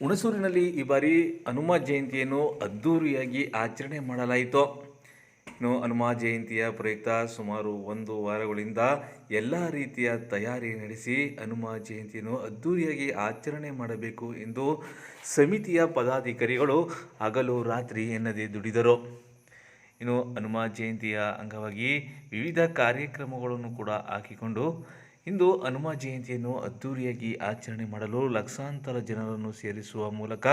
ಹುಣಸೂರಿನಲ್ಲಿ ಈ ಬಾರಿ ಹನುಮ ಜಯಂತಿಯನ್ನು ಅದ್ದೂರಿಯಾಗಿ ಆಚರಣೆ ಮಾಡಲಾಯಿತು. ಇನ್ನು ಹನುಮ ಜಯಂತಿಯ ಪ್ರಯುಕ್ತ ಸುಮಾರು ಒಂದು ವಾರಗಳಿಂದ ಎಲ್ಲ ರೀತಿಯ ತಯಾರಿ ನಡೆಸಿ ಹನುಮ ಜಯಂತಿಯನ್ನು ಅದ್ದೂರಿಯಾಗಿ ಆಚರಣೆ ಮಾಡಬೇಕು ಎಂದು ಸಮಿತಿಯ ಪದಾಧಿಕಾರಿಗಳು ಹಗಲು ರಾತ್ರಿ ಎನ್ನದೇ ದುಡಿದರು. ಇನ್ನು ಹನುಮ ಜಯಂತಿಯ ಅಂಗವಾಗಿ ವಿವಿಧ ಕಾರ್ಯಕ್ರಮಗಳನ್ನು ಕೂಡ ಹಾಕಿಕೊಂಡು ಇಂದು ಹನುಮ ಜಯಂತಿಯನ್ನು ಅದ್ದೂರಿಯಾಗಿ ಆಚರಣೆ ಮಾಡಲು ಲಕ್ಷಾಂತರ ಜನರನ್ನು ಸೇರಿಸುವ ಮೂಲಕ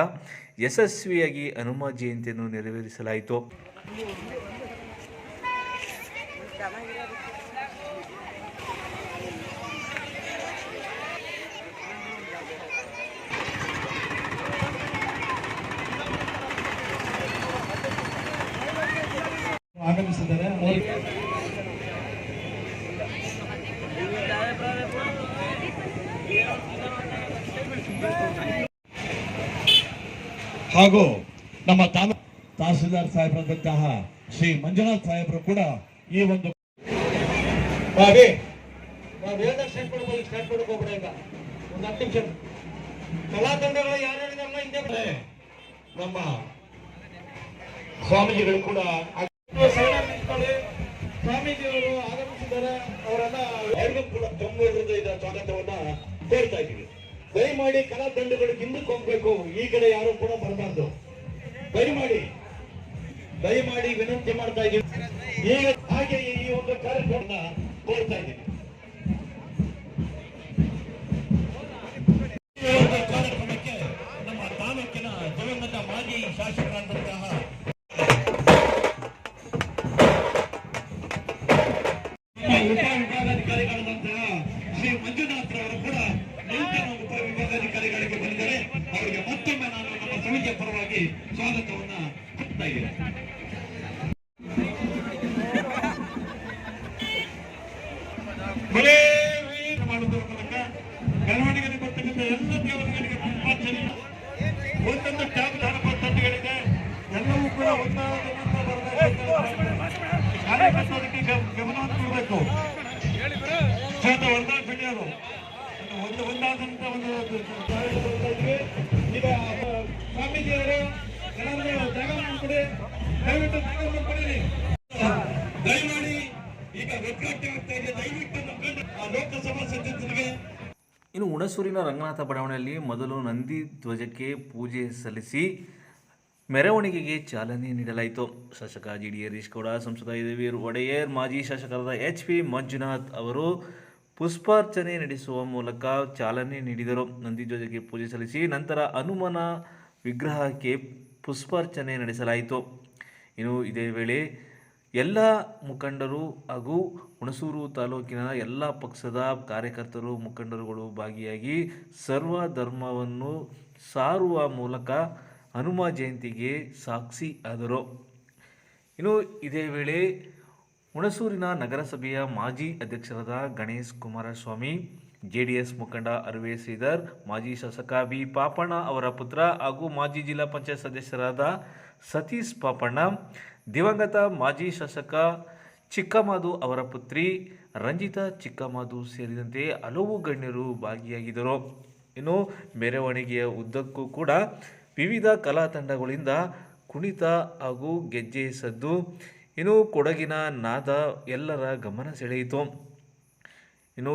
ಯಶಸ್ವಿಯಾಗಿ ಹನುಮ ಜಯಂತಿಯನ್ನು ನೆರವೇರಿಸಲಾಯಿತು ಆಗಮಿಸಿದ್ದಾರೆ ಮೋದಿ ಹಾಗೂ ನಮ್ಮ ತಾಲೂಕು ತಹಸೀಲ್ದಾರ್ ಸಾಹೇಬರಾದಂತಹ ಶ್ರೀ ಮಂಜುನಾಥ್ ಸಾಹೇಬರು ಕೂಡ ಈ ಒಂದು ಹಿಂದೆ. ನಮ್ಮ ಸ್ವಾಮೀಜಿಗಳು ಕೂಡ. ಸ್ವಾಮೀಜಿಗಳು ಆಗಮಿಸಿದ್ದಾರೆ ಅವರೆಲ್ಲ ಕೂಡ ತಮ್ಮ ಸ್ವಾಗತವನ್ನ ಕೋರ್ತಾ ಇದ್ದೀವಿ ದಯಮಾಡಿ ಕಲಾ ತಂಡಗಳು ಹಿಂದಕ್ಕೆ ಹೋಗ್ಬೇಕು ಈ ಕಡೆ ಯಾರು ಕೂಡ ಬರಬಾರ್ದು. ದಯಮಾಡಿ. ದಯಮಾಡಿ ವಿನಂತಿ ಮಾಡ್ತಾ ಇದ್ದೀವಿ ಈಗ ಹಾಗೆ ಈ ಒಂದು ಕಾರ್ಯಕ್ರಮ ಕೋರ್ತಾ ಉಪ ವಿಭಾಗಾಧಿಕಾರಿಗಳಾದಂತಹ ಕಾರ್ಯಕ್ರಮಕ್ಕೆ ನಮ್ಮ ತಾಲೂಕಿನ ಮಾಜಿ ಶಾಸಕರಾದಂತಹ ಉಪವಿಭಾಗಾಧಿಕಾರಿಗಳಾದಂತಹ ಶ್ರೀ ಮಂಜುನಾಥ್ ಅವರು ಕೂಡ ಪರವಾಗಿ ಸ್ವಾಗತವನ್ನ ಕೊಡ್ತಾ ವೀರ ಮಾಡುವುದರ ಎಲ್ಲ ದೇವರುಗಳಿಗೆ ತಂಡಗಳಿದೆ ಎಲ್ಲವೂ ಕೂಡ ಒಂದಾದ ಕಾರ್ಯಕರ್ತರಿಗೆ ಗಮನವನ್ನು ಕೊಡಬೇಕು ಒಂದು ಒಂದಾದಂತ ಒಂದು ಇನ್ನು ಹುಣಸೂರಿನ ರಂಗನಾಥ ಬಡಾವಣೆಯಲ್ಲಿ ಮೊದಲು ನಂದಿ ಧ್ವಜಕ್ಕೆ ಪೂಜೆ ಸಲ್ಲಿಸಿ ಮೆರವಣಿಗೆಗೆ ಚಾಲನೆ ನೀಡಲಾಯಿತು. ಶಾಸಕ ಜಿ ಡಿ ಹರೀಶ್ ಗೌಡ, ಸಂಸದ ಯದುವೀರ್ ಒಡೆಯರ್, ಮಾಜಿ ಶಾಸಕರಾದ ಎಚ್ ಪಿ ಮಂಜುನಾಥ್ ಅವರು ಪುಷ್ಪಾರ್ಚನೆ ನಡೆಸುವ ಮೂಲಕ ಚಾಲನೆ ನೀಡಿದರು. ನಂದಿ ಧ್ವಜಕ್ಕೆ ಪೂಜೆ ಸಲ್ಲಿಸಿ ನಂತರ ಹನುಮನ ವಿಗ್ರಹಕ್ಕೆ ಪುಷ್ಪಾರ್ಚನೆ ನಡೆಸಲಾಯಿತು. ಇನ್ನು ಇದೇ ವೇಳೆ ಎಲ್ಲ ಮುಖಂಡರು ಹಾಗೂ ಹುಣಸೂರು ತಾಲೂಕಿನ ಎಲ್ಲ ಪಕ್ಷದ ಕಾರ್ಯಕರ್ತರು, ಮುಖಂಡರುಗಳು ಭಾಗಿಯಾಗಿ ಸರ್ವ ಧರ್ಮವನ್ನು ಸಾರುವ ಮೂಲಕ ಹನುಮ ಜಯಂತಿಗೆ ಸಾಕ್ಷಿ ಆದರು. ಇನ್ನು ಇದೇ ವೇಳೆ ಹುಣಸೂರಿನ ನಗರಸಭೆಯ ಮಾಜಿ ಅಧ್ಯಕ್ಷರಾದ Ganesh Kumaraswamy J D S ಮುಖಂಡ ಅರವೇ ಶ್ರೀಧರ್, ಮಾಜಿ ಶಾಸಕ ಬಿ ಪಾಪಣ್ಣ ಅವರ ಪುತ್ರ ಹಾಗೂ ಮಾಜಿ ಜಿಲ್ಲಾ ಪಂಚಾಯತ್ ಸದಸ್ಯರಾದ ಸತೀಶ್ ಪಾಪಣ್ಣ, ದಿವಂಗತ ಮಾಜಿ ಶಾಸಕ ಚಿಕ್ಕಮಾಧು ಅವರ ಪುತ್ರಿ ರಂಜಿತಾ ಚಿಕ್ಕಮಾಧು ಸೇರಿದಂತೆ ಹಲವು ಗಣ್ಯರು ಭಾಗಿಯಾಗಿದ್ದರು. ಇನ್ನು ಮೆರವಣಿಗೆಯ ಉದ್ದಕ್ಕೂ ಕೂಡ ವಿವಿಧ ಕಲಾ ತಂಡಗಳಿಂದ ಕುಣಿತ ಹಾಗೂ ಗೆಜ್ಜೆ ಸದ್ದು ಇನ್ನು ಕೊಡಗಿನ ನಾದ ಎಲ್ಲರ ಗಮನ ಸೆಳೆಯಿತು. ಇನ್ನು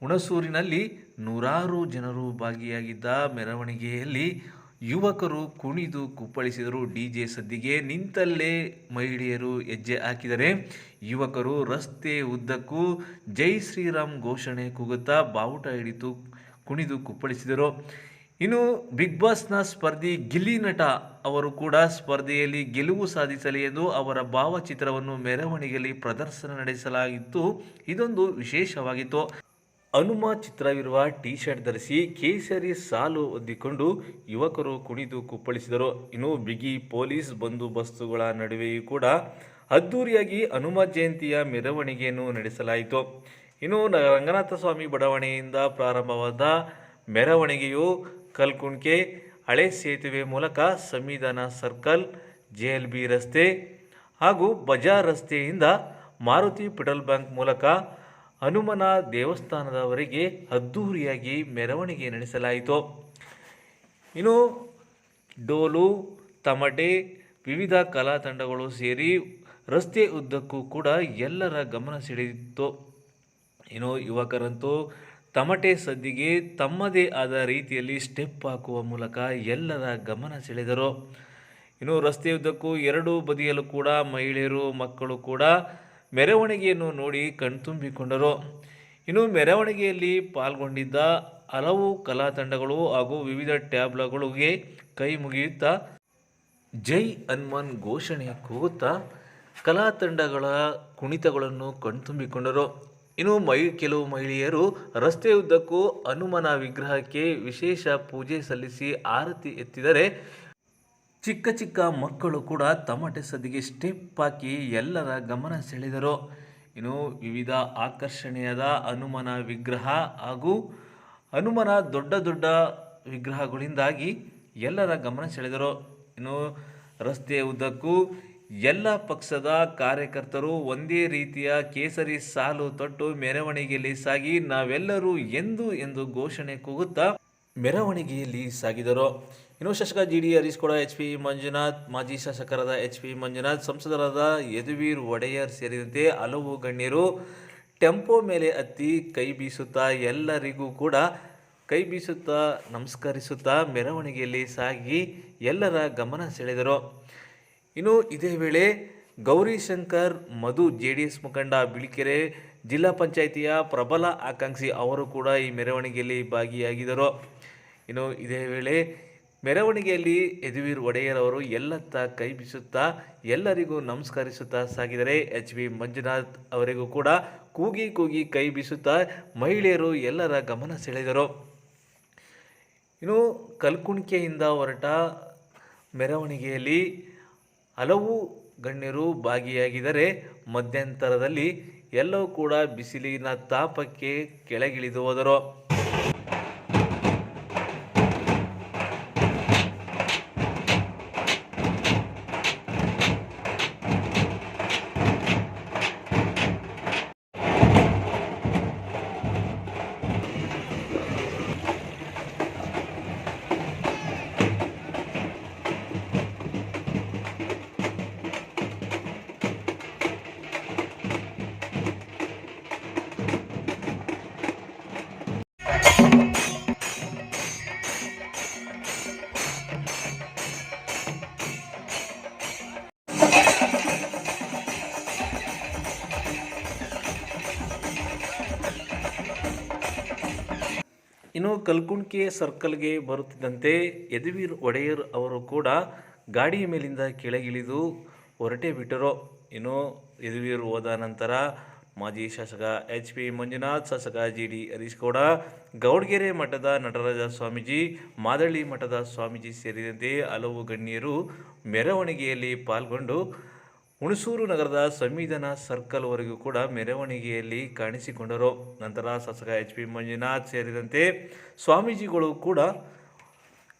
ಹುಣಸೂರಿನಲ್ಲಿ ನೂರಾರು ಜನರು ಭಾಗಿಯಾಗಿದ್ದ ಮೆರವಣಿಗೆಯಲ್ಲಿ ಯುವಕರು ಕುಣಿದು ಕುಪ್ಪಳಿಸಿದರು. ಡಿ ಜೆ ಸದ್ದಿಗೆ ನಿಂತಲ್ಲೇ ಮಹಿಳೆಯರು ಹೆಜ್ಜೆ ಹಾಕಿದರೆ. ಯುವಕರು ರಸ್ತೆ ಉದ್ದಕ್ಕೂ ಜೈ ಶ್ರೀರಾಮ್ ಘೋಷಣೆ ಕೂಗುತ್ತಾ ಬಾವುಟ ಹಿಡಿತು ಕುಣಿದು ಕುಪ್ಪಳಿಸಿದರು. ಇನ್ನು ಬಿಗ್ ಬಾಸ್ನ ಸ್ಪರ್ಧಿ ಗಿಲ್ಲಿ ನಟ ಅವರು ಕೂಡ ಸ್ಪರ್ಧೆಯಲ್ಲಿ ಗೆಲುವು ಸಾಧಿಸಲಿ ಎಂದು ಅವರ ಭಾವಚಿತ್ರವನ್ನು ಮೆರವಣಿಗೆಯಲ್ಲಿ ಪ್ರದರ್ಶನ ನಡೆಸಲಾಗಿತ್ತು. ಇದೊಂದು ವಿಶೇಷವಾಗಿತ್ತು. ಹನುಮ ಚಿತ್ರವಿರುವ ಟಿ ಶರ್ಟ್ ಧರಿಸಿ ಕೇಸರಿ ಸಾಲು ಒದ್ದಿಕೊಂಡು ಯುವಕರು ಕುಣಿದು ಕುಪ್ಪಳಿಸಿದರು. ಇನ್ನು ಬಿಗಿ ಪೊಲೀಸ್ ಬಂದೋಬಸ್ತುಗಳ ನಡುವೆಯೂ ಕೂಡ ಅದ್ದೂರಿಯಾಗಿ ಹನುಮ ಜಯಂತಿಯ ಮೆರವಣಿಗೆಯನ್ನು ನಡೆಸಲಾಯಿತು. ಇನ್ನು ರಂಗನಾಥ ಸ್ವಾಮಿ ಬಡಾವಣೆಯಿಂದ ಪ್ರಾರಂಭವಾದ ಮೆರವಣಿಗೆಯು ಕಲ್ಕುಣ್ಕೆ, ಹಳೆ ಸೇತುವೆ ಮೂಲಕ ಸಂವಿಧಾನ ಸರ್ಕಲ್, ಜೆ ಎಲ್ ಬಿ ರಸ್ತೆ ಹಾಗೂ ಬಜಾರ್ ರಸ್ತೆಯಿಂದ ಮಾರುತಿ ಪೆಟ್ರೋಲ್ ಬ್ಯಾಂಕ್ ಮೂಲಕ ಹನುಮನ ದೇವಸ್ಥಾನದವರೆಗೆ ಅದ್ಧೂರಿಯಾಗಿ ಮೆರವಣಿಗೆ ನಡೆಸಲಾಯಿತು. ಇನ್ನು ಡೋಲು, ತಮಟೆ, ವಿವಿಧ ಕಲಾ ತಂಡಗಳು ಸೇರಿ ರಸ್ತೆ ಉದ್ದಕ್ಕೂ ಕೂಡ ಎಲ್ಲರ ಗಮನ ಸೆಳೆದಿತ್ತು. ಇನ್ನು ಯುವಕರಂತೂ ತಮಟೆ ಸದ್ದಿಗೆ ತಮ್ಮದೇ ಆದ ರೀತಿಯಲ್ಲಿ ಸ್ಟೆಪ್ ಹಾಕುವ ಮೂಲಕ ಎಲ್ಲರ ಗಮನ ಸೆಳೆದರು. ಇನ್ನು ರಸ್ತೆಯುದ್ದಕ್ಕೂ ಎರಡೂ ಬದಿಯಲ್ಲೂ ಕೂಡ ಮಹಿಳೆಯರು, ಮಕ್ಕಳು ಕೂಡ ಮೆರವಣಿಗೆಯನ್ನು ನೋಡಿ ಕಣ್ತುಂಬಿಕೊಂಡರು ಇನ್ನು ಮೆರವಣಿಗೆಯಲ್ಲಿ ಪಾಲ್ಗೊಂಡಿದ್ದ ಹಲವು ಕಲಾ ತಂಡಗಳು ಹಾಗೂ ವಿವಿಧ ಟ್ಯಾಬ್ಲಗಳಿಗೆ ಕೈ ಮುಗಿಯುತ್ತಾ ಜೈ ಹನುಮಾನ್ ಘೋಷಣೆ ಕೂಗುತ್ತಾ ಕಲಾ ತಂಡಗಳ ಕುಣಿತಗಳನ್ನು ಕಣ್ತುಂಬಿಕೊಂಡರು ಇನ್ನು ಮಹಿ ಕೆಲವು ಮಹಿಳೆಯರು ರಸ್ತೆಯುದ್ದಕ್ಕೂ ಹನುಮನ ವಿಗ್ರಹಕ್ಕೆ ವಿಶೇಷ ಪೂಜೆ ಸಲ್ಲಿಸಿ ಆರತಿ ಎತ್ತಿದರೆ ಚಿಕ್ಕ ಚಿಕ್ಕ ಮಕ್ಕಳು ಕೂಡ ತಮಟೆ ಸದಿಗೆ ಸ್ಟೆಪ್ ಹಾಕಿ ಎಲ್ಲರ ಗಮನ ಸೆಳೆದರು. ಇನ್ನು ವಿವಿಧ ಆಕರ್ಷಣೀಯದ ಹನುಮನ ವಿಗ್ರಹ ಹಾಗೂ ಹನುಮನ ದೊಡ್ಡ ದೊಡ್ಡ ವಿಗ್ರಹಗಳಿಂದಾಗಿ ಎಲ್ಲರ ಗಮನ ಸೆಳೆದರು. ಇನ್ನು ರಸ್ತೆಯ ಉದ್ದಕ್ಕೂ ಎಲ್ಲ ಪಕ್ಷದ ಕಾರ್ಯಕರ್ತರು ಒಂದೇ ರೀತಿಯ ಕೇಸರಿ ಸಾಲು ತೊಟ್ಟು ಮೆರವಣಿಗೆಯಲ್ಲಿ ಸಾಗಿ ನಾವೆಲ್ಲರೂ ಎಂದು ಎಂದು ಘೋಷಣೆ ಕೂಗುತ್ತಾ ಮೆರವಣಿಗೆಯಲ್ಲಿ ಸಾಗಿದರು. ಇನ್ನು ಶಾಸಕ ಜಿ ಡಿ ಹರೀಶ್ ಕೂಡ ಎಚ್ ಪಿ ಮಂಜುನಾಥ್, ಮಾಜಿ ಶಾಸಕರಾದ ಎಚ್ ಪಿ ಮಂಜುನಾಥ್, ಸಂಸದರಾದ ಯದುವೀರ್ ಒಡೆಯರ್ ಸೇರಿದಂತೆ ಹಲವು ಗಣ್ಯರು ಟೆಂಪೋ ಮೇಲೆ ಹತ್ತಿ ಕೈ ಬೀಸುತ್ತಾ ಎಲ್ಲರಿಗೂ ಕೂಡ ಕೈ ಬೀಸುತ್ತಾ, ನಮಸ್ಕರಿಸುತ್ತಾ ಮೆರವಣಿಗೆಯಲ್ಲಿ ಸಾಗಿ ಎಲ್ಲರ ಗಮನ ಸೆಳೆದರು. ಇನ್ನು ಇದೇ ವೇಳೆ Gowrishankar Madhu J D S ಮುಖಂಡ ಬಿಳಿಕೆರೆ ಜಿಲ್ಲಾ ಪಂಚಾಯಿತಿಯ ಪ್ರಬಲ ಆಕಾಂಕ್ಷಿ ಅವರು ಕೂಡ ಈ ಮೆರವಣಿಗೆಯಲ್ಲಿ ಭಾಗಿಯಾಗಿದ್ದರು. ಇನ್ನು ಇದೇ ವೇಳೆ ಮೆರವಣಿಗೆಯಲ್ಲಿ ಯದುವೀರ್ ಒಡೆಯರ್ ಅವರು ಎಲ್ಲತ್ತ ಕೈ ಬೀಸುತ್ತಾ ಎಲ್ಲರಿಗೂ ನಮಸ್ಕರಿಸುತ್ತಾ ಸಾಗಿದರೆ ಎಚ್ ವಿ ಮಂಜುನಾಥ್ ಅವರಿಗೂ ಕೂಡ ಕೂಗಿ ಕೂಗಿ ಕೈ ಬೀಸುತ್ತಾ ಮಹಿಳೆಯರು ಎಲ್ಲರ ಗಮನ ಸೆಳೆದರು. ಇನ್ನು ಕಲ್ಕುಣಿಕೆಯಿಂದ ಹೊರಟ ಮೆರವಣಿಗೆಯಲ್ಲಿ ಹಲವು ಗಣ್ಯರು ಭಾಗಿಯಾಗಿದರೆ ಮಧ್ಯಂತರದಲ್ಲಿ ಎಲ್ಲವೂ ಕೂಡ ಬಿಸಿಲಿನ ತಾಪಕ್ಕೆ ಕೆಳಗಿಳಿದು ಹೋದರು. ಕಲ್ಕುಣಿಕೆ ಸರ್ಕಲ್ಗೆ ಬರುತ್ತಿದ್ದಂತೆ ಯದುವೀರ್ ಒಡೆಯರ್ ಅವರು ಕೂಡ ಗಾಡಿಯ ಮೇಲಿಂದ ಕೆಳಗಿಳಿದು ಹೊರಟೇ ಬಿಟ್ಟರು. ಇನ್ನು ಯದುವೀರ್ ಹೋದ ನಂತರ ಮಾಜಿ ಶಾಸಕ ಎಚ್ ಪಿ ಮಂಜುನಾಥ್, ಶಾಸಕ ಜಿ ಡಿ ಹರೀಶ್ ಗೌಡ ಗೌಡ್ಗೆರೆ ಮಠದ ನಟರಾಜ ಸ್ವಾಮೀಜಿ, ಮಾದಳ್ಳಿ ಮಠದ ಸ್ವಾಮೀಜಿ ಸೇರಿದಂತೆ ಹಲವು ಗಣ್ಯರು ಮೆರವಣಿಗೆಯಲ್ಲಿ ಪಾಲ್ಗೊಂಡು ಹುಣಸೂರು ನಗರದ ಸಂವಿಧಾನ ಸರ್ಕಲ್ವರೆಗೂ ಕೂಡ ಮೆರವಣಿಗೆಯಲ್ಲಿ ಕಾಣಿಸಿಕೊಂಡರು. ನಂತರ ಶಾಸಕ ಎಚ್ ಪಿ ಮಂಜುನಾಥ್ ಸೇರಿದಂತೆ ಸ್ವಾಮೀಜಿಗಳು ಕೂಡ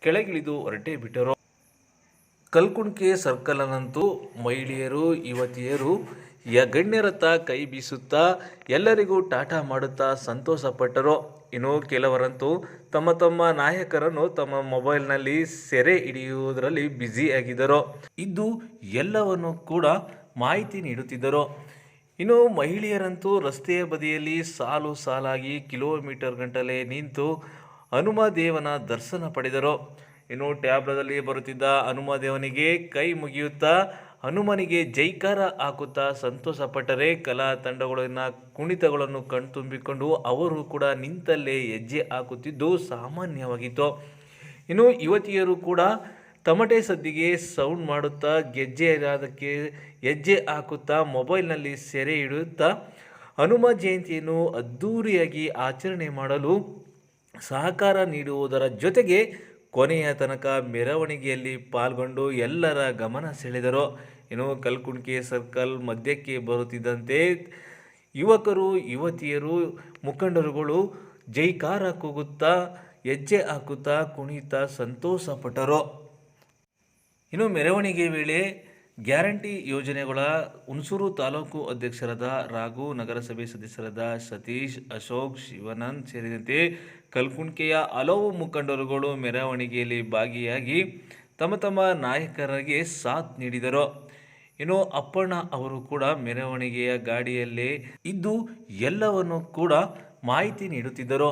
ಕೆಳಗಿಳಿದು ಹೊರಟೇ ಬಿಟ್ಟರು. ಕಲ್ಕುಣಿಕೆ ಸರ್ಕಲ್ನಂತೂ ಮಹಿಳೆಯರು, ಯುವತಿಯರು ಗಣ್ಯರತ್ತ ಕೈ ಬೀಸುತ್ತಾ, ಎಲ್ಲರಿಗೂ ಟಾಟಾ ಮಾಡುತ್ತಾ ಸಂತೋಷಪಟ್ಟರು. ಇನ್ನು ಕೆಲವರಂತೂ ತಮ್ಮ ತಮ್ಮ ನಾಯಕರನ್ನು ತಮ್ಮ ಮೊಬೈಲ್ನಲ್ಲಿ ಸೆರೆ ಹಿಡಿಯುವುದರಲ್ಲಿ ಬ್ಯುಸಿಯಾಗಿದ್ದರು ಇದ್ದು ಎಲ್ಲವನ್ನು ಕೂಡ ಮಾಹಿತಿ ನೀಡುತ್ತಿದ್ದರು. ಇನ್ನು ಮಹಿಳೆಯರಂತೂ ರಸ್ತೆಯ ಬದಿಯಲ್ಲಿ ಸಾಲು ಸಾಲಾಗಿ ಕಿಲೋಮೀಟರ್ ಗಂಟಲೆ ನಿಂತು ಹನುಮ ದೇವನ ದರ್ಶನ ಪಡೆದರು. ಇನ್ನು ಟ್ಯಾಬ್ಲದಲ್ಲಿ ಬರುತ್ತಿದ್ದ ಹನುಮ ದೇವನಿಗೆ ಕೈ ಮುಗಿಯುತ್ತಾ ಹನುಮನಿಗೆ ಜೈಕಾರ ಹಾಕುತ್ತಾ ಸಂತೋಷಪಟ್ಟರೆ ಕಲಾ ತಂಡಗಳನ್ನು ಕುಣಿತಗಳನ್ನು ಕಣ್ತುಂಬಿಕೊಂಡು ಅವರು ಕೂಡ ನಿಂತಲ್ಲೇ ಹೆಜ್ಜೆ ಹಾಕುತ್ತಿದ್ದು ಸಾಮಾನ್ಯವಾಗಿತ್ತು. ಇನ್ನು ಯುವತಿಯರು ಕೂಡ ತಮಟೆ ಸದ್ದಿಗೆ ಸೌಂಡ್ ಮಾಡುತ್ತಾ ಗೆಜ್ಜೆ ಅದಕ್ಕೆ ಹೆಜ್ಜೆ ಹಾಕುತ್ತಾ ಮೊಬೈಲ್ನಲ್ಲಿ ಸೆರೆ ಹಿಡಿಯುತ್ತಾ ಹನುಮ ಜಯಂತಿಯನ್ನು ಅದ್ಧೂರಿಯಾಗಿ ಆಚರಣೆ ಮಾಡಲು ಸಹಕಾರ ನೀಡುವುದರ ಜೊತೆಗೆ ಕೊನೆಯ ತನಕ ಮೆರವಣಿಗೆಯಲ್ಲಿ ಪಾಲ್ಗೊಂಡು ಎಲ್ಲರ ಗಮನ ಸೆಳೆದರು. ಇನ್ನು ಕಲ್ಕುಣಿಕೆ ಸರ್ಕಲ್ ಮಧ್ಯಕ್ಕೆ ಬರುತ್ತಿದ್ದಂತೆ ಯುವಕರು, ಯುವತಿಯರು, ಮುಖಂಡರುಗಳು ಜೈಕಾರ ಕೂಗುತ್ತಾ, ಹೆಜ್ಜೆ ಹಾಕುತ್ತಾ ಕುಣಿತಾ ಸಂತೋಷಪಟ್ಟರು. ಇನ್ನು ಮೆರವಣಿಗೆ ವೇಳೆ ಗ್ಯಾರಂಟಿ ಯೋಜನೆಗಳ ಹುಣಸೂರು ತಾಲೂಕು ಅಧ್ಯಕ್ಷರಾದ ರಾಘು ನಗರಸಭೆ ಸದಸ್ಯರಾದ ಸತೀಶ್, ಅಶೋಕ್, ಶಿವಾನಂದ್ ಸೇರಿದಂತೆ ಕಲ್ಕುಣ್ಕೆಯ ಹಲವು ಮುಖಂಡರುಗಳು ಮೆರವಣಿಗೆಯಲ್ಲಿ ಭಾಗಿಯಾಗಿ ತಮ್ಮ ತಮ್ಮ ನಾಯಕರಿಗೆ ಸಾಥ್ ನೀಡಿದರು. ಇನ್ನು ಅಪ್ಪಣ್ಣ ಅವರು ಕೂಡ ಮೆರವಣಿಗೆಯ ಗಾಡಿಯಲ್ಲೇ ಇದ್ದು ಎಲ್ಲವನ್ನು ಕೂಡ ಮಾಹಿತಿ ನೀಡುತ್ತಿದ್ದರು.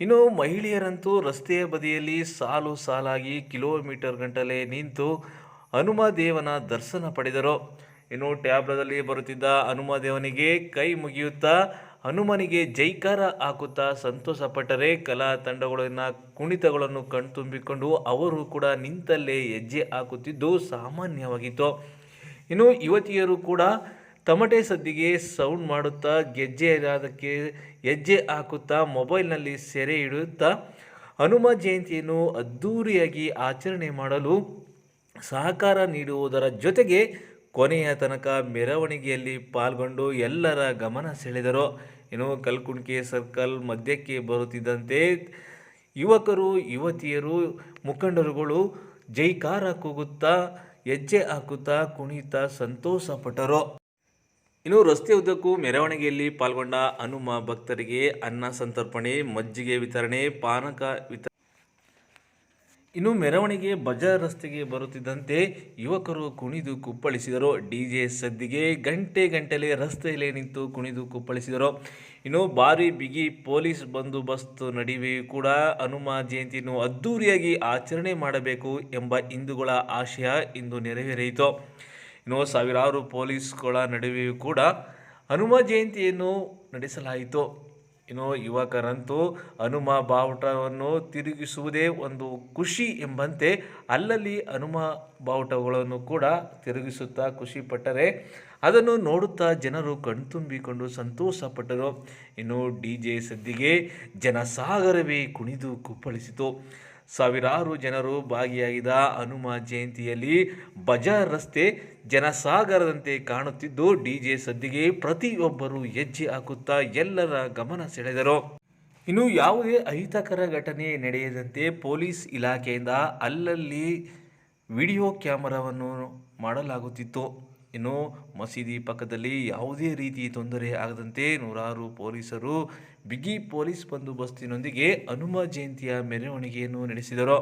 ಇನ್ನು ಮಹಿಳೆಯರಂತೂ ರಸ್ತೆಯ ಬದಿಯಲ್ಲಿ ಸಾಲು ಸಾಲಾಗಿ ಕಿಲೋಮೀಟರ್ ಗಂಟಲೆ ನಿಂತು ಹನುಮ ದೇವನ ದರ್ಶನ ಪಡೆದರು. ಇನ್ನು ಟ್ಯಾಬ್ಲದಲ್ಲಿ ಬರುತ್ತಿದ್ದ ಹನುಮ ದೇವನಿಗೆ ಕೈ ಮುಗಿಯುತ್ತಾ ಹನುಮನಿಗೆ ಜೈಕಾರ ಹಾಕುತ್ತಾ ಸಂತೋಷಪಟ್ಟರೆ ಕಲಾ ತಂಡಗಳನ್ನ ಕುಣಿತಗಳನ್ನು ಕಣ್ತುಂಬಿಕೊಂಡು ಅವರು ಕೂಡ ನಿಂತಲ್ಲೇ ಹೆಜ್ಜೆ ಹಾಕುತ್ತಿದ್ದು ಸಾಮಾನ್ಯವಾಗಿತ್ತು. ಇನ್ನು ಯುವತಿಯರು ಕೂಡ ತಮಟೆ ಸದ್ದಿಗೆ ಸೌಂಡ್ ಮಾಡುತ್ತಾ ಗೆಜ್ಜೆಯಾದಕ್ಕೆ ಹೆಜ್ಜೆ ಹಾಕುತ್ತಾ ಮೊಬೈಲ್ನಲ್ಲಿ ಸೆರೆ ಹಿಡಿಯುತ್ತಾ ಹನುಮ ಜಯಂತಿಯನ್ನು ಅದ್ಧೂರಿಯಾಗಿ ಆಚರಣೆ ಮಾಡಲು ಸಹಕಾರ ನೀಡುವುದರ ಜೊತೆಗೆ ಕೊನೆಯ ತನಕ ಮೆರವಣಿಗೆಯಲ್ಲಿ ಪಾಲ್ಗೊಂಡು ಎಲ್ಲರ ಗಮನ ಸೆಳೆದರು. ಇನ್ನು ಕಲ್ಕುಂಡ್ಕೆ ಸರ್ಕಲ್ ಮಧ್ಯಕ್ಕೆ ಬರುತ್ತಿದ್ದಂತೆ ಯುವಕರು, ಯುವತಿಯರು, ಮುಖಂಡರುಗಳು ಜೈಕಾರ ಕೂಗುತ್ತಾ, ಹೆಜ್ಜೆ ಹಾಕುತ್ತಾ ಕುಣಿತಾ ಸಂತೋಷಪಟ್ಟರು. ಇನ್ನು ರಸ್ತೆ ಉದ್ದಕ್ಕೂ ಮೆರವಣಿಗೆಯಲ್ಲಿ ಪಾಲ್ಗೊಂಡ ಹನುಮ ಭಕ್ತರಿಗೆ ಅನ್ನ ಸಂತರ್ಪಣೆ, ಮಜ್ಜಿಗೆ ವಿತರಣೆ, ಪಾನಕ ವಿತ ಇನ್ನು ಮೆರವಣಿಗೆ ಬಜಾರ್ ರಸ್ತೆಗೆ ಬರುತ್ತಿದ್ದಂತೆ ಯುವಕರು ಕುಣಿದು ಕುಪ್ಪಳಿಸಿದರು. ಡಿಜೆ ಸದ್ದಿಗೆ ಗಂಟೆ ಗಂಟೆಲೆ ರಸ್ತೆಯಲ್ಲೇ ನಿಂತು ಕುಣಿದು ಕುಪ್ಪಳಿಸಿದರು. ಇನ್ನು ಭಾರಿ ಬಿಗಿ ಪೊಲೀಸ್ ಬಂದೋಬಸ್ತ್ ನಡುವೆಯೂ ಕೂಡ ಹನುಮ ಜಯಂತಿಯನ್ನು ಅದ್ಧೂರಿಯಾಗಿ ಆಚರಣೆ ಮಾಡಬೇಕು ಎಂಬ ಹಿಂದೂಗಳ ಆಶಯ ಇಂದು ನೆರವೇರಿಯಿತು. ಇನ್ನು ಸಾವಿರಾರು ಪೊಲೀಸ್ಗಳ ನಡುವೆಯೂ ಕೂಡ ಹನುಮ ಜಯಂತಿಯನ್ನು ನಡೆಸಲಾಯಿತು. ಇನ್ನು ಯುವಕರಂತೂ ಹನುಮ ಬಾವುಟವನ್ನು ತಿರುಗಿಸುವುದೇ ಒಂದು ಖುಷಿ ಎಂಬಂತೆ ಅಲ್ಲಲ್ಲಿ ಹನುಮ ಬಾವುಟಗಳನ್ನು ಕೂಡ ತಿರುಗಿಸುತ್ತಾ ಖುಷಿಪಟ್ಟರೆ ಅದನ್ನು ನೋಡುತ್ತಾ ಜನರು ಕಣ್ತುಂಬಿಕೊಂಡು ಸಂತೋಷಪಟ್ಟರು. ಇನ್ನು ಡಿ ಜೆ ಸದ್ದಿಗೆ ಜನಸಾಗರವೇ ಕುಣಿದು ಕುಪ್ಪಳಿಸಿತು. ಸಾವಿರಾರು ಜನರು ಭಾಗಿಯಾಗಿದ ಹನುಮ ಜಯಂತಿಯಲ್ಲಿ ಬಜಾರ್ ರಸ್ತೆ ಜನಸಾಗರದಂತೆ ಕಾಣುತ್ತಿದ್ದು ಡಿಜೆ ಸದ್ದಿಗೆ ಪ್ರತಿಯೊಬ್ಬರು ಹೆಜ್ಜೆ ಹಾಕುತ್ತಾ ಎಲ್ಲರ ಗಮನ ಸೆಳೆದರು. ಇನ್ನು ಯಾವುದೇ ಅಹಿತಕರ ಘಟನೆ ನಡೆಯದಂತೆ ಪೊಲೀಸ್ ಇಲಾಖೆಯಿಂದ ಅಲ್ಲಲ್ಲಿ ವಿಡಿಯೋ ಕ್ಯಾಮರಾವನ್ನು ಮಾಡಲಾಗುತ್ತಿತ್ತು. ಇನ್ನು ಮಸೀದಿ ಪಕ್ಕದಲ್ಲಿ ಯಾವುದೇ ರೀತಿ ತೊಂದರೆ ಆಗದಂತೆ ನೂರಾರು ಪೊಲೀಸರು ಬಿಗಿ ಪೊಲೀಸ್ ಬಂದೋಬಸ್ತಿನೊಂದಿಗೆ ಹನುಮ ಜಯಂತಿಯ ಮೆರವಣಿಗೆಯನ್ನು ನಡೆಸಿದರು.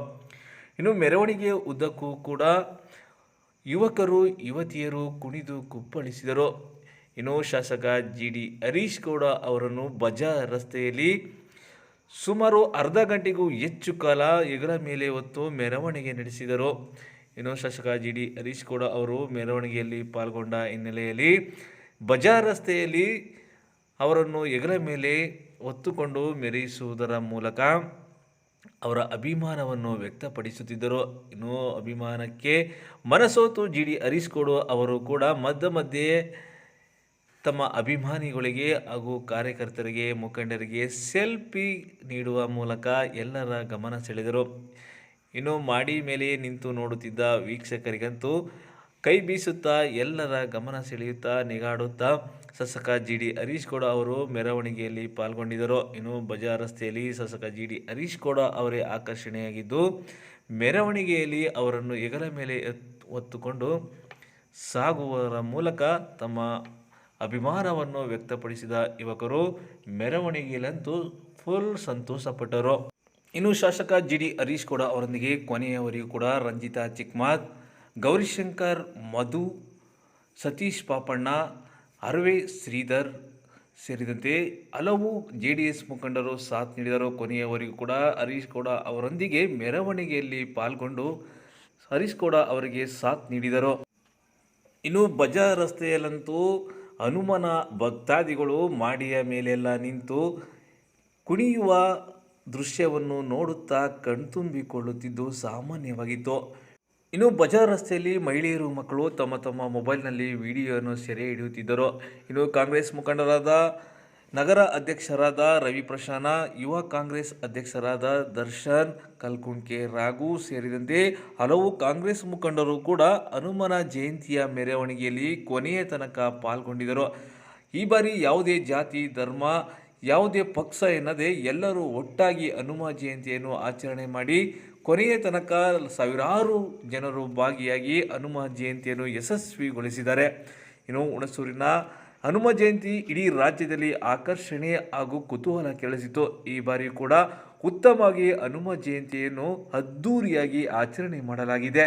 ಇನ್ನು ಮೆರವಣಿಗೆಯ ಉದ್ದಕ್ಕೂ ಕೂಡ ಯುವಕರು, ಯುವತಿಯರು ಕುಣಿದು ಕುಪ್ಪಳಿಸಿದರು. ಇನ್ನು ಶಾಸಕ ಜಿ ಡಿ ಹರೀಶ್ ಗೌಡ ಅವರನ್ನು ಬಜಾರ್ ರಸ್ತೆಯಲ್ಲಿ ಸುಮಾರು ಅರ್ಧ ಗಂಟೆಗೂ ಹೆಚ್ಚು ಕಾಲ ಹೆಗಲ ಮೇಲೆ ಹೊತ್ತು ಮೆರವಣಿಗೆ ನಡೆಸಿದರು. ಇನ್ನು ಶಾಸಕ ಜಿ ಡಿ ಹರೀಶ್ ಗೌಡ ಅವರು ಮೆರವಣಿಗೆಯಲ್ಲಿ ಪಾಲ್ಗೊಂಡ ಹಿನ್ನೆಲೆಯಲ್ಲಿ ಬಜಾರ್ ರಸ್ತೆಯಲ್ಲಿ ಅವರನ್ನು ಹೆಗಲ ಮೇಲೆ ಹೊತ್ತುಕೊಂಡು ಮೆರೆಯಿಸುವುದರ ಮೂಲಕ ಅವರ ಅಭಿಮಾನವನ್ನು ವ್ಯಕ್ತಪಡಿಸುತ್ತಿದ್ದರು. ಇನ್ನೂ ಅಭಿಮಾನಕ್ಕೆ ಮನಸೋತು ಜಿ ಡಿ ಹರಿಸ್ಕೊಡು ಅವರು ಕೂಡ ಮಧ್ಯ ಮಧ್ಯೆ ತಮ್ಮ ಅಭಿಮಾನಿಗಳಿಗೆ ಹಾಗೂ ಕಾರ್ಯಕರ್ತರಿಗೆ, ಮುಖಂಡರಿಗೆ ಸೆಲ್ಫಿ ನೀಡುವ ಮೂಲಕ ಎಲ್ಲರ ಗಮನ ಸೆಳೆದರು. ಇನ್ನು ಮಾಡಿ ಮೇಲೆ ನಿಂತು ನೋಡುತ್ತಿದ್ದ ವೀಕ್ಷಕರಿಗಂತೂ ಕೈ ಬೀಸುತ್ತಾ ಎಲ್ಲರ ಗಮನ ಸೆಳೆಯುತ್ತಾ ನಿಗಾಡುತ್ತಾ ಶಾಸಕ ಜಿ ಡಿ ಹರೀಶ್ ಗೌಡ ಅವರು ಮೆರವಣಿಗೆಯಲ್ಲಿ ಪಾಲ್ಗೊಂಡಿದ್ದರು. ಇನ್ನು ಬಜಾರ್ ರಸ್ತೆಯಲ್ಲಿ ಶಾಸಕ ಜಿ ಡಿ ಹರೀಶ್ ಗೌಡ ಅವರೇ ಆಕರ್ಷಣೆಯಾಗಿದ್ದು, ಮೆರವಣಿಗೆಯಲ್ಲಿ ಅವರನ್ನು ಹೆಗಲ ಮೇಲೆ ಹೊತ್ತುಕೊಂಡು ಸಾಗುವುದರ ಮೂಲಕ ತಮ್ಮ ಅಭಿಮಾನವನ್ನು ವ್ಯಕ್ತಪಡಿಸಿದ ಯುವಕರು ಮೆರವಣಿಗೆಯಲ್ಲಂತೂ ಫುಲ್ ಸಂತೋಷಪಟ್ಟರು. ಇನ್ನು ಶಾಸಕ ಜಿ ಡಿ ಹರೀಶ್ ಕೂಡ ಅವರೊಂದಿಗೆ ಕೊನೆಯವರೆಗೂ ಕೂಡ ರಂಜಿತಾ ಚಿಕ್ಮಾತ್, ಗೌರಿಶಂಕರ್ ಮಧು, ಸತೀಶ್ ಪಾಪಣ್ಣ ಅರವೆ ಶ್ರೀಧರ್ ಸೇರಿದಂತೆ ಹಲವು ಜೆ ಡಿ ಎಸ್ ಮುಖಂಡರು ಸಾಥ್ ನೀಡಿದರು. ಕೊನೆಯವರೆಗೂ ಕೂಡ ಹರೀಶ್ ಗೌಡ ಅವರೊಂದಿಗೆ ಮೆರವಣಿಗೆಯಲ್ಲಿ ಪಾಲ್ಗೊಂಡು ಹರೀಶ್ ಗೌಡ ಅವರಿಗೆ ಸಾಥ್ ನೀಡಿದರು. ಇನ್ನು ಬಜಾರ್ ರಸ್ತೆಯಲ್ಲಂತೂ ಹನುಮನ ಭಕ್ತಾದಿಗಳು ಮಾಡಿಯ ಮೇಲೆಲ್ಲ ನಿಂತು ಕುಣಿಯುವ ದೃಶ್ಯವನ್ನು ನೋಡುತ್ತಾ ಕಣ್ತುಂಬಿಕೊಳ್ಳುತ್ತಿದ್ದು ಸಾಮಾನ್ಯವಾಗಿತ್ತು. ಇನ್ನು ಬಜಾರ್ ರಸ್ತೆಯಲ್ಲಿ ಮಹಿಳೆಯರು ಮಕ್ಕಳು ತಮ್ಮ ತಮ್ಮ ಮೊಬೈಲ್ನಲ್ಲಿ ವಿಡಿಯೋವನ್ನು ಸೆರೆ ಹಿಡಿಯುತ್ತಿದ್ದರು. ಇನ್ನು ಕಾಂಗ್ರೆಸ್ ಮುಖಂಡರಾದ ನಗರ ಅಧ್ಯಕ್ಷರಾದ ರವಿ ಪ್ರಶಾನ, ಯುವ ಕಾಂಗ್ರೆಸ್ ಅಧ್ಯಕ್ಷರಾದ ದರ್ಶನ್ ಕಲ್ಕುಂಕೆ ರಾಘು ಸೇರಿದಂತೆ ಹಲವು ಕಾಂಗ್ರೆಸ್ ಮುಖಂಡರು ಕೂಡ ಹನುಮನ ಜಯಂತಿಯ ಮೆರವಣಿಗೆಯಲ್ಲಿ ಕೊನೆಯ ತನಕ ಪಾಲ್ಗೊಂಡಿದ್ದರು. ಈ ಬಾರಿ ಯಾವುದೇ ಜಾತಿ, ಧರ್ಮ, ಯಾವುದೇ ಪಕ್ಷ ಎನ್ನದೆ ಎಲ್ಲರೂ ಒಟ್ಟಾಗಿ ಹನುಮ ಜಯಂತಿಯನ್ನು ಆಚರಣೆ ಮಾಡಿ ಕೊನೆಯ ತನಕ ಸಾವಿರಾರು ಜನರು ಭಾಗಿಯಾಗಿ ಹನುಮ ಜಯಂತಿಯನ್ನು ಯಶಸ್ವಿಗೊಳಿಸಿದ್ದಾರೆ. ಇನ್ನು ಹುಣಸೂರಿನ ಹನುಮ ಜಯಂತಿ ಇಡೀ ರಾಜ್ಯದಲ್ಲಿ ಆಕರ್ಷಣೆ ಹಾಗೂ ಕುತೂಹಲ ಕೆಳಸಿತು ಈ ಬಾರಿ ಕೂಡ ಉತ್ತಮವಾಗಿ ಹನುಮ ಜಯಂತಿಯನ್ನು ಅದ್ಧೂರಿಯಾಗಿ ಆಚರಣೆ ಮಾಡಲಾಗಿದೆ.